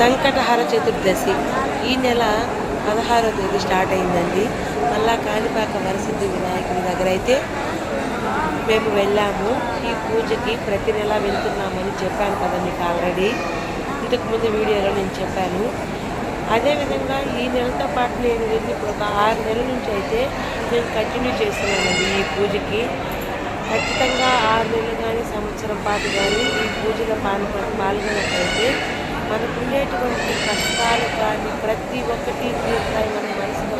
సంకటహార చతుర్దశి. ఈ నెల పదహారో తేదీ స్టార్ట్ అయిందండి. మళ్ళా కాణిపాక వరసిద్ధి వినాయకుడి దగ్గర అయితే మేము వెళ్ళాము. ఈ పూజకి ప్రతి నెల వెళ్తున్నామని చెప్పాను కదా మీకు ఆల్రెడీ. ఇంతకుముందు వీడియోలో నేను చెప్పాను. అదేవిధంగా ఈ నెలతో పాటు నేను వెళ్ళి ఇప్పుడు ఒక ఆరు నెలల నుంచి అయితే నేను కంటిన్యూ చేస్తున్నానండి ఈ పూజకి. ఖచ్చితంగా ఆరు నెలలు కానీ సంవత్సరం పాటు కానీ ఈ పూజలో పాల్గొ పాల్గొనట్లయితే మనకు ఉండేటువంటి కష్టాలు కానీ ప్రతి ఒక్కటి తీరుతాయి మన మనసులో.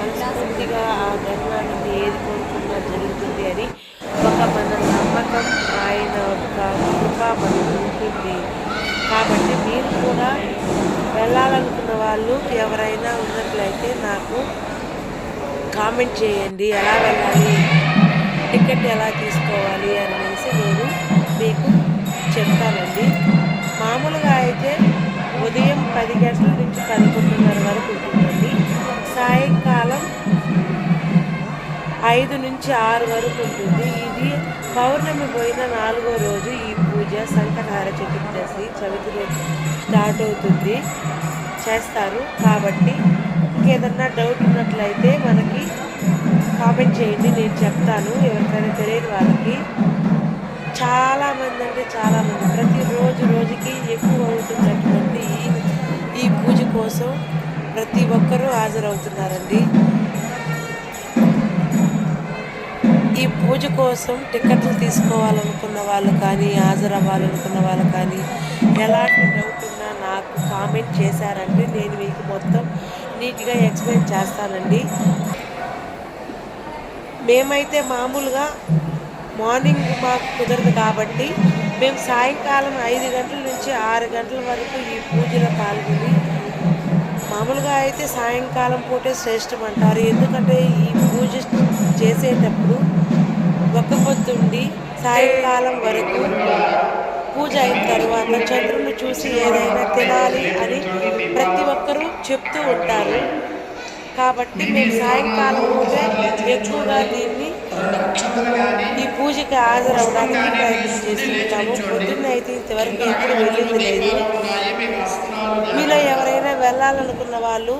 మనస్ఫూర్తిగా ఆ గర్వాన్ని ఏది కోరుకున్నా జరుగుతుంది అని ఒక మన నమ్మకం ఆయన యొక్క కృప మనకు ఉంటుంది. కాబట్టి మీరు కూడా వెళ్ళాలనుకున్న వాళ్ళు ఎవరైనా ఉన్నట్లయితే నాకు కామెంట్ చేయండి. ఎలా వెళ్ళాలి? టికెట్ ఎలా తీసుకోవాలి పది గంటల నుంచి పదకొండున్నర వరకు ఉంటుందండి సాయంకాలం ఐదు నుంచి ఆరు వరకు ఉంటుంది. ఇది పౌర్ణమి పోయిన నాలుగో రోజు ఈ పూజ సంకటహార చతుర్దశి చవితి రోజు స్టార్ట్ అవుతుంది. చేస్తారు. కాబట్టి ఇంకేదన్నా డౌట్ ఉన్నట్లయితే మనకి కామెంట్ చేయండి. నేను చెప్తాను. ఎవరికైనా తెలియని వాళ్ళకి. చాలామంది అంటే చాలామంది ప్రతిరోజు రోజుకి ఎక్కువ అవుతుంది ఈ పూజ కోసం ప్రతి ఒక్కరూ హాజరవుతున్నారండి. ఈ పూజ కోసం టికెట్లు తీసుకోవాలనుకున్న వాళ్ళు కానీ హాజరవ్వాలనుకున్న వాళ్ళు కానీ ఎలాంటి డౌట్ ఉన్నా నాకు కామెంట్ చేశారంటే నేను మీకు మొత్తం నీట్గా ఎక్స్ప్లెయిన్ చేస్తానండి. మేమైతే మామూలుగా మార్నింగ్ మాకు కుదరదు కాబట్టి మేము సాయంకాలం ఐదు గంటల నుంచి ఆరు గంటల వరకు ఈ పూజలో పాల్గొని మామూలుగా అయితే సాయంకాలం పూటే శ్రేష్టం అంటారు ఎందుకంటే ఈ పూజ చేసేటప్పుడు ఒక్క పొద్దుండి సాయంకాలం వరకు పూజ అయిన తర్వాత చంద్రుని చూసి ఏదైనా తినాలి అని ప్రతి ఒక్కరూ చెప్తూ ఉంటారు. కాబట్టి మేము సాయంకాలం పూట ఎక్కువగా దీన్ని ఈ పూజకి హాజరవడానికి ప్రయత్నం పొద్దున్న అయితే ఇంతవరకు ఎప్పుడు వెళ్ళింది లేదు. మీలో ఎవరైనా వెళ్ళాలనుకున్న వాళ్ళు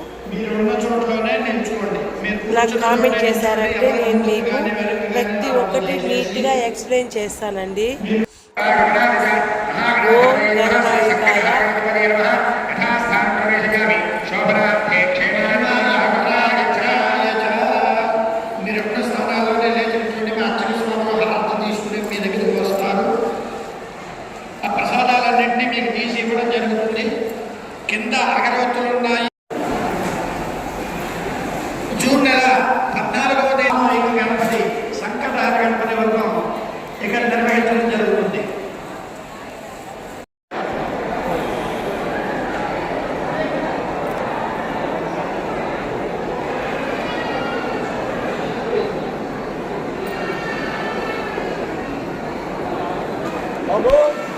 నాకు కామెంట్ చేశారంటే నేను మీకు ప్రతి ఒక్కటి నీట్గా ఎక్స్ప్లెయిన్ చేస్తానండి. ఓం గణనాయకాయ అగరవత్తులు ఉన్నాయి జూన్ నెల పద్నాలుగవ తేదీ గణపతి సంకటహార గణపతి వర్గం ఇక్కడ నిర్వహించడం జరుగుతుంది. Oh,